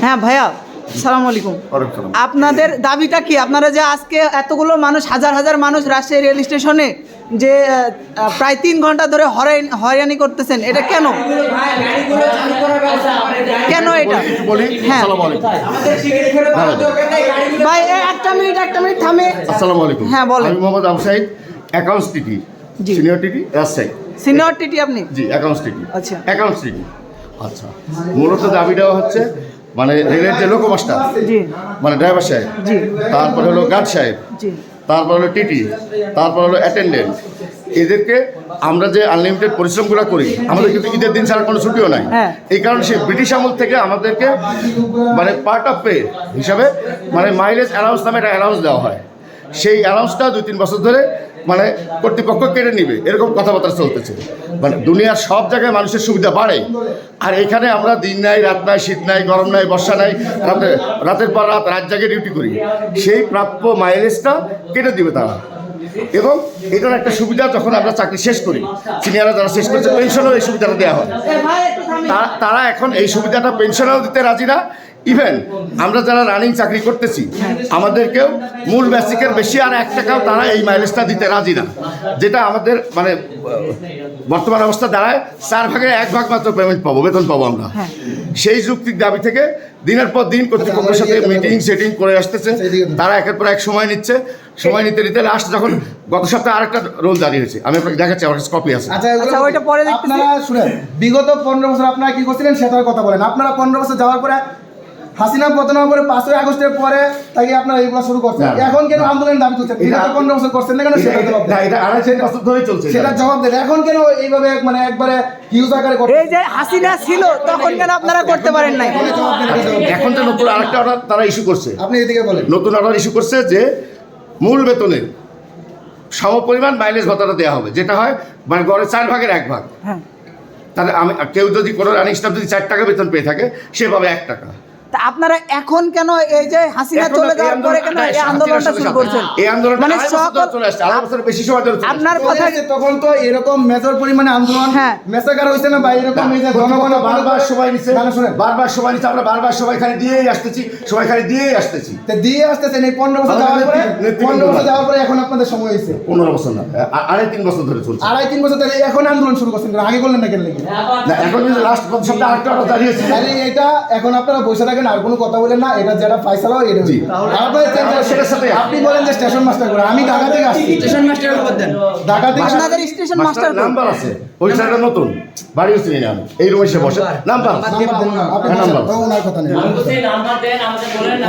হ্যাঁ ভাইয়া সালাম আলাইকুম। আপনাদের দাবিটা কি? আপনারা যে আজকে এতগুলো মানুষ হাজার হাজার মানুষ রাজশাহী রেল স্টেশনে যে প্রায় তিন ঘণ্টা ধরে হরাই- হয়রানি করতেছেন এটা কেন? কেন এটা? হ্যাঁ। ভাই একটা মিনিট একটা মিনিট থামে। আসসালামু আলাইকুম। হ্যাঁ, বলেন। আমি Mohammad Abu Saeed accounts TT senior TT Rajshahi senior TT আপনি? জি অ্যাকাউন্টস টিটি আচ্ছা। অ্যাকাউন্টস টিটি আচ্ছা। মূলত দাবিটা হচ্ছে মানে রেলের যে লোকমাস্টার মানে ড্রাইভার সাহেব তারপর হলো গার্ড সাহেব তারপর হলো টিটি তারপর হলো অ্যাটেন্ডেন্ট এদেরকে আমরা যে আনলিমিটেড পরিশ্রমগুলো করি আমাদের কিন্তু ঈদের দিন ছাড়া কোনো ছুটিও নাই। হ্যাঁ। এই কারণে সেই ব্রিটিশ আমল থেকে আমাদেরকে মানে পার্ট অফ পে হিসাবে মানে মাইলেজ অ্যালাউন্স নামে একটা অ্যালাউন্স দেওয়া হয়। সেই অ্যালাউন্সটা দুই, তিন বছর ধরে মানে কর্তৃপক্ষ কেটে নিবে। এরকম কথাবার্তা চলতেছে। মানে দুনিয়ার সব জায়গায় মানুষের সুবিধা বাড়ে। আর এখানে আমরা দিন নাই, রাত নাই, শীত নাই, গরম নাই, বর্ষা নাই, রাতে, রাতের পর রাত রাত জাগে ডিউটি করি। সেই প্রাপ্য মাইলেজটা কেটে দিবে তারা। এবং এটার একটা সুবিধা যখন আমরা চাকরি শেষ করি সিনিয়ররা যারা শেষ করছে পেনশনও এই সুবিধাটা দেওয়া হয়। তারা এখন এই সুবিধাটা পেনশনও দিতে রাজি না। ইভেন আমরা যারা রানিং চাকরি করতেছি আমাদেরকেও মূল বেসিকের বেশি আর এক টাকাও তারা এই মাইলেজটা দিতে রাজি না। যেটা আমাদের মানে বর্তমান অবস্থা দাঁড়ায় চার ভাগের এক ভাগ মাত্র পেমেন্ট পাবো বেতন পাবো আমরা। সেই যুক্তির দাবি থেকে দিনের পর দিন কর্তৃপক্ষের সাথে মিটিং সেটিং করে আসতেছে। তারা একের পর এক সময় নিচ্ছে। সময় নিতে নিতে লাস্ট যখন গত সপ্তাহে আরেকটা রোল দাঁড়িয়ে হয়েছে আমি আপনাকে দেখাচ্ছি আমার কাছে কপি আছে। আচ্ছা আচ্ছা, ওইটা পরে। আপনারা শুনেন বিগত পনেরো বছর আপনারা কি করছিলেন সেটার কথা বলেন। আপনারা পনেরো বছর যাওয়ার পরে হাসিনা পতন হওয়ার পরে পাঁচই আগস্টের পরে তাকে আপনারা এইগুলো শুরু করছেন? এখন কেন আন্দোলন দাবি করছেন বিগত পনেরো বছর করছেন না কেন সেটা জবাব না দেন এটা আড়াই বছর ধরেই চলছে সেটা জবাব দেন। এখন কেন এইভাবে মানে একবারে হিউজ আকারে করছেন? এই যে হাসিনা ছিল তখন কেন আপনারা করতে পারেন নাই? জবাব জবাব দেন। এখন তো নতুন আরেকটা অর্ডার তারা ইস্যু করছে। আপনি এদিকে বলেন। নতুন অর্ডার ইস্যু করছে যে মূল বেতনে সম পরিমাণ মাইলেজ ভাতাটা দেওয়া হবে। যেটা হয় মানে গড়ে চার ভাগের এক ভাগ। হ্যাঁ। তাহলে আমি কেউ যদি কোনো রানিং স্টাফ যদি চার টাকা বেতন পেয়ে থাকে সে পাবে এক টাকা। তা আপনারা এখন কেন এই যে হাসিনা চলে যাওয়ার পরে কেন এই আন্দোলনটা শুরু করছেন? এই আন্দোলন মানে সকল চলে আসছে আড়াই বছরের বেশি সময় ধরে আপনার কথা এসেছে, তখন তো এরকম মেজর পরিমাণে আন্দোলন হ্যাঁ। মেসাকার হয়েছে না বা এরকম এই যে জনগণ বারবার নিচ্ছে গান শুনেন। বারবার সময় নিচ্ছে আমরা বারবার সময় খালি দিয়েই আসতেছি সময় খালি দিয়েই আসতেছি। তো দিয়ে আসতেছেন এই পনেরো বছর যাওয়ার পরে? নেতৃ- নেতৃবৃন্দ পনেরো বছর যাওয়ার পরে এখন আপনাদের সময় হয়েছে পনেরো বছর না আড়াই তিন বছর ধরে চলছে। আড়াই তিন বছর ধরে এখন আন্দোলন শুরু করছেন? আগে করলেন না কেন না এখন লাস্ট সপ্তাহে অর্ডার দাঁড়িয়েছে। এটা এখন আপনারা বসে থাকেন আর কোনো কথা বলেন না এটা যেটা পয়সা হয় এটা। চেঞ্জ- সেটার সাথে- আপনি বলেন যে স্টেশন মাস্টার করে আমি ঢাকা থেকে আসছি। স্টেশন মাস্টার খবর দেন। ঢাকা থেকে আসছি। স্টেশন মাস্টার নাম্বার আছে। ওই স্যারটা নতুন। বাড়ি হচ্ছে না আমি এই রুমে এসে বসে। নাম্বার নাম্বার ওনার কথা নেই নাম্বার দেন আমাদের বলেন।